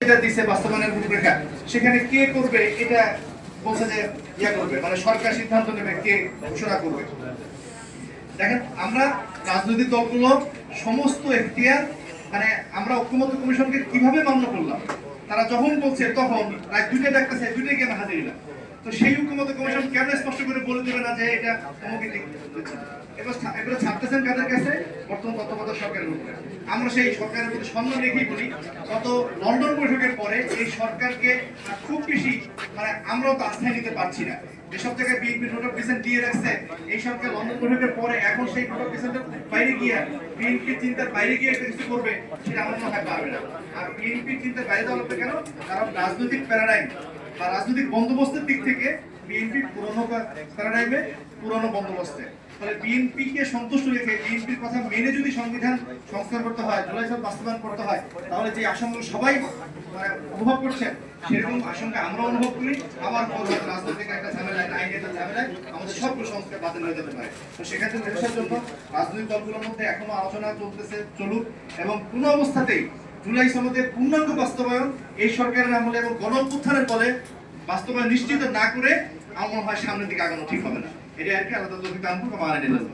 যেটা দিছে বাস্তবায়নের রূপরেখা। সেখানে কে করবে এটা বলছে যে ইয়া করবে মানে সরকার সিদ্ধান্ত নেবে কে ঘোষণা করবে। দেখেন, আমরা রাজনৈতিক দলগুলো সমস্ত এখতিয়ার মানে আমরা ঐক্যমত্য কমিশনকে কীভাবে মান্য করলাম? তারা যখন বলছে তখন, রাত দুইটা ডাকতেছে দুইটাই কেন হাজির না তো সেই ঐক্যমত্য কমিশন কেন স্পষ্ট করে বলে দেবে না যে এটা ছাড়তেছেন কাদের কাছে? বর্তমান তত্ত্বাবধায়ক সরকারের আমরা সেই সরকারের প্রতি সম্মান রেখেই বলি, গত লন্ডন বৈঠকের পরে এই সরকারকে খুব বেশি মানে আমরাও তো আস্থায় নিতে পারছি না। যেসব জায়গায় বিএনপি দিয়ে রাখছে, এই সরকার লন্ডন বৈঠকের পরে এখন সেই নোট বাইরে গিয়ে চিন্তার বাইরে গিয়ে একটা কিছু করবে, সেটা আমার মনে হয় পারবে না। আর বিএনপি চিন্তার বাইরে যাওয়া লাগবে কেন? কারণ রাজনৈতিক প্যারাডাইম বা রাজনৈতিক বন্দোবস্তের দিক থেকে বিএনপি পুরনো প্যারাডাইমে পুরনো বন্দোবস্তে। ফলে বিএনপি কে সন্তুষ্ট রেখে বিএনপির কথা মেনে যদি সংবিধান সংস্কার করতে হয় জুলাই সব বাস্তবায়ন করতে হয়, তাহলে যে আশঙ্কা সবাই মানে অনুভব করছেন, সেরকম আশঙ্কা আমরা অনুভব করি। আবার রাজনৈতিক একটা ঝামেলায় আইনের একটা ঝামেলায় আমাদের সব সংস্কার বাতিল হয়ে যেতে পারে। তো সেক্ষেত্রে জন্য রাজনৈতিক দলগুলোর মধ্যে এখনও আলোচনা চলতেছে, চলুক, এবং কোনো অবস্থাতেই জুলাই সনদের পূর্ণাঙ্গ বাস্তবায়ন এই সরকারের আমলে এবং গণ উত্থানের ফলে বাস্তবায়ন নিশ্চিত না করে আমার হয় সামনের দিকে আগানো ঠিক হবে না। এটা আর কি আলাদা আনব আমার